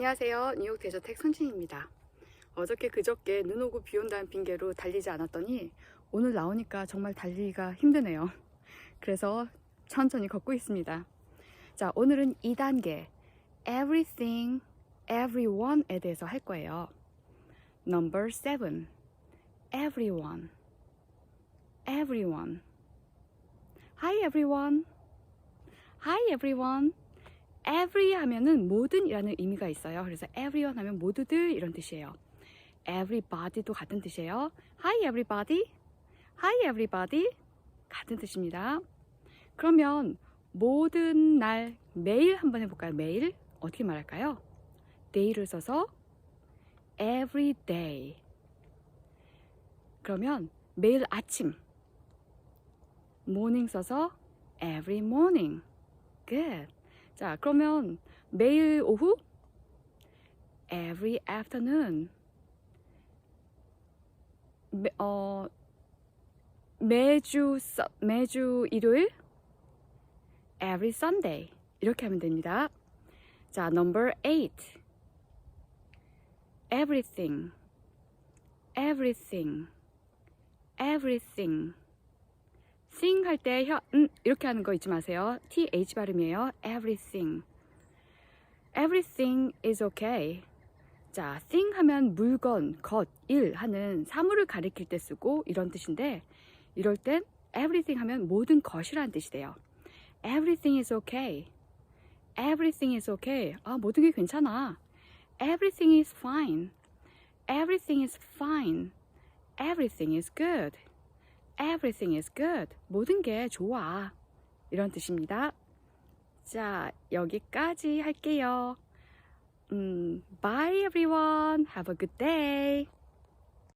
안녕하세요. 뉴욕 대저택 손진입니다. 어저께 그저께 눈 오고 비 온다는 핑계로 달리지 않았더니 오늘 나오니까 정말 달리기가 힘드네요. 그래서 천천히 걷고 있습니다. 자, 오늘은 2단계 everything, everyone에 대해서 할 거예요. Number 7 everyone, everyone. Hi everyone. Hi everyone. Every 하면은 모든이라는 의미가 있어요. 그래서 everyone 하면 모두들 이런 뜻이에요. everybody도 같은 뜻이에요. Hi everybody. Hi everybody. 같은 뜻입니다. 그러면 모든 날 매일 한번 해볼까요? 매일 어떻게 말할까요? day를 써서 every day. 그러면 매일 아침 morning 써서 every morning. Good. 자, 그러면 매일 오후 every afternoon. 매, 어, 매주 서- 매주 일요일 every Sunday 이렇게 하면 됩니다. 자, number 8. everything everything everything thing 할 때 혀, 음, 이렇게 하는 거 잊지 마세요. th 발음이에요. everything. everything is okay. 자, thing 하면 물건, 것, 일 하는 사물을 가리킬 때 쓰고 이런 뜻인데 이럴 땐 everything 하면 모든 것이라는 뜻이 돼요. everything is okay. everything is okay. 아, 모든 게 괜찮아. everything is fine. everything is fine. everything is good. Everything is good. 모든 게 좋아. 이런 뜻입니다. 자, 여기까지 할게요. 음, bye everyone. Have a good day.